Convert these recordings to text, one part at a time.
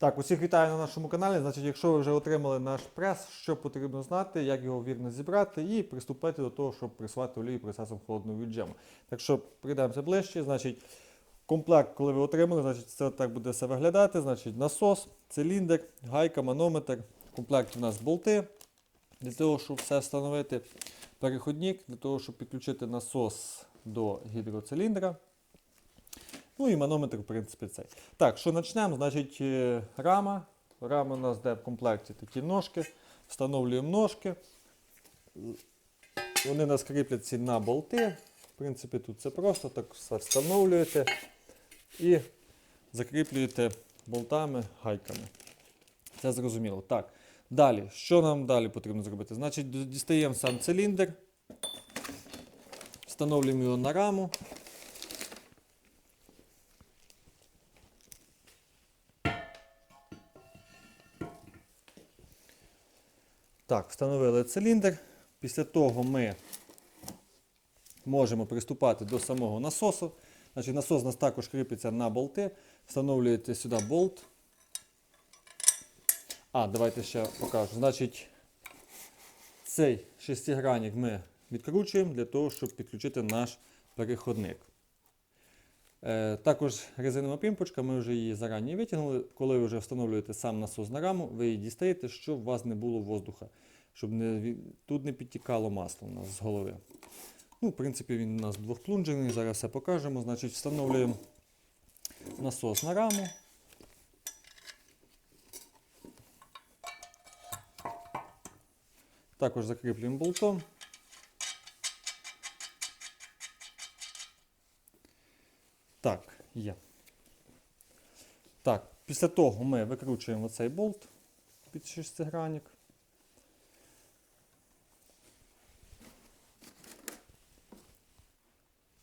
Так, усіх вітаю на нашому каналі. Значить, якщо ви вже отримали наш прес, що потрібно знати, як його вірно зібрати і приступити до того, щоб пресувати олію процесом холодного віджиму. Так що прийдемося ближче. Значить, комплект, коли ви отримали, значить, це так буде все виглядати. Значить, насос, циліндр, гайка, манометр. В комплекті у нас болти для того, щоб все встановити. Переходник для того, щоб підключити насос до гідроциліндра. Ну і манометр, в принципі, цей. Так, що почнемо? Значить, е, рама. Рама у нас де в комплекті такі ножки. Встановлюємо ножки. Вони нас кріпляться на болти. В принципі, тут це просто так все встановлюєте і закріплюєте болтами, гайками. Це зрозуміло. Так. Далі, що нам далі потрібно зробити? Значить, дістаємо сам циліндр, встановлюємо його на раму. Так, встановили циліндр. Після того ми можемо приступати до самого насосу. Значить, насос у нас також кріпиться на болти. Встановлюєте сюди болт. А, давайте ще покажу. Значить, цей шестигранник ми відкручуємо для того, щоб підключити наш переходник. Е, також резинова пімпочка, ми вже її зарані витягнули. Коли ви вже встановлюєте сам насос на раму, ви її дістаєте, щоб у вас не було воздуха, щоб не, тут не підтікало масло у нас з голови. Ну, в принципі, він у нас двохплунжерний, зараз все покажемо. Значить, встановлюємо насос на раму. Також закріплюємо болтом. Так, є. Так, після того ми викручуємо оцей болт під шестигранник.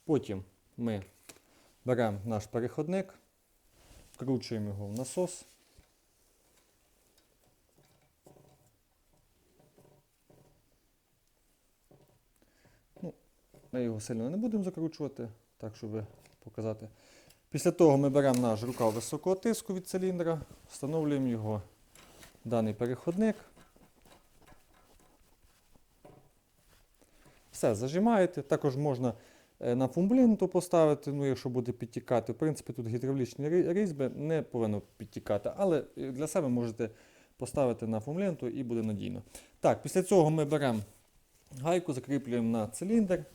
Потім ми беремо наш переходник, вкручуємо його в насос. Ну, Ми його сильно не будемо закручувати, так щоб показати. Після того ми беремо наш рукав високого тиску від циліндра, встановлюємо його даний переходник. Все, зажимаєте. Також можна е, на фумблінту поставити, ну, якщо буде підтікати. В принципі, тут гідравлічні різьби не повинно підтікати, але для себе можете поставити на фумленту і буде надійно. Так, після цього ми беремо гайку, закріплюємо на циліндр.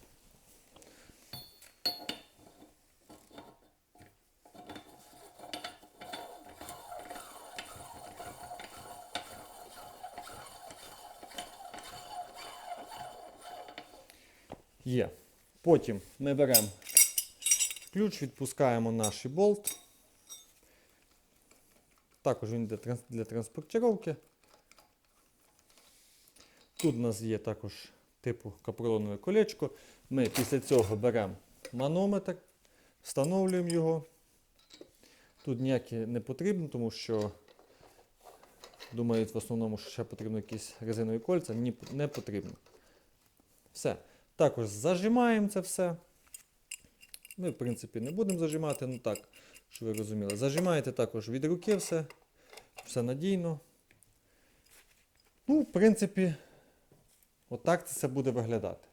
Є. Потім ми беремо ключ, відпускаємо наш болт. Також він для, транс- транспортировки. Тут у нас є також типу капронове колечко. Ми після цього беремо манометр, встановлюємо його. Тут ніякі не потрібно, тому що думають в основному, що ще потрібно якісь резинові кольця. Ні, не потрібно. Все. Також зажимаємо це все. Ми, в принципі, не будемо зажимати, ну так, щоб ви розуміли. Зажимаєте також від руки все. Все надійно. Ну, в принципі, отак це все буде виглядати.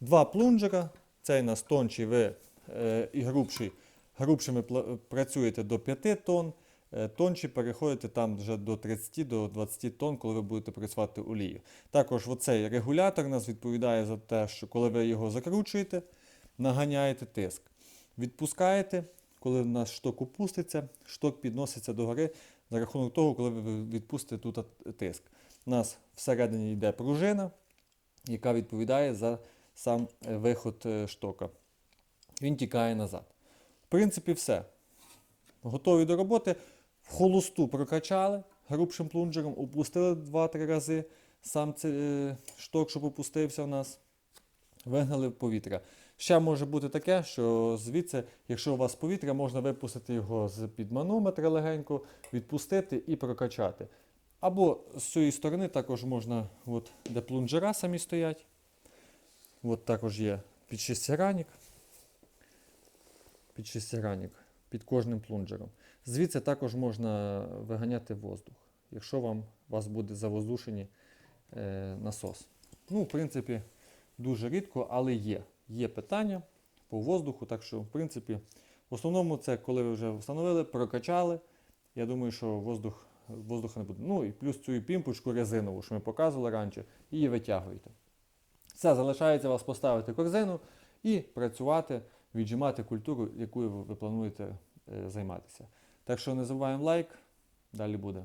Два плунжера. Цей нас тонший, ви е, і грубший. Грубшими працюєте до 5 тонн. Е, Тонші переходите там вже до 30 до 20 тонн, коли ви будете працювати олію. Також оцей регулятор нас відповідає за те, що коли ви його закручуєте, наганяєте тиск. Відпускаєте, коли наш шток опуститься, шток підноситься догори за рахунок того, коли ви відпустите тут тиск. У нас всередині йде пружина, яка відповідає за сам е, виход е, штока. Він тікає назад. В принципі, все. Готові до роботи. В холосту прокачали грубшим плунжером, опустили 2-3 рази сам цей е, шток, щоб опустився у нас. Вигнали в повітря. Ще може бути таке, що звідси, якщо у вас повітря, можна випустити його з під манометра легенько, відпустити і прокачати. Або з цієї сторони також можна, от, де плунжера самі стоять. От також є під шестигранник. Під шестигранник, під кожним плунжером. Звідси також можна виганяти воздух, якщо вам, у вас буде завоздушені е, насос. Ну, в принципі, дуже рідко, але є. Є питання по воздуху, так що, в принципі, в основному це коли ви вже встановили, прокачали. Я думаю, що воздух, воздуха не буде. Ну і плюс цю пімпочку резинову, що ми показували раніше, її витягуєте. Все, залишається вас поставити корзину і працювати, віджимати культуру, якою ви плануєте е, займатися. Так що не забуваємо лайк, далі буде.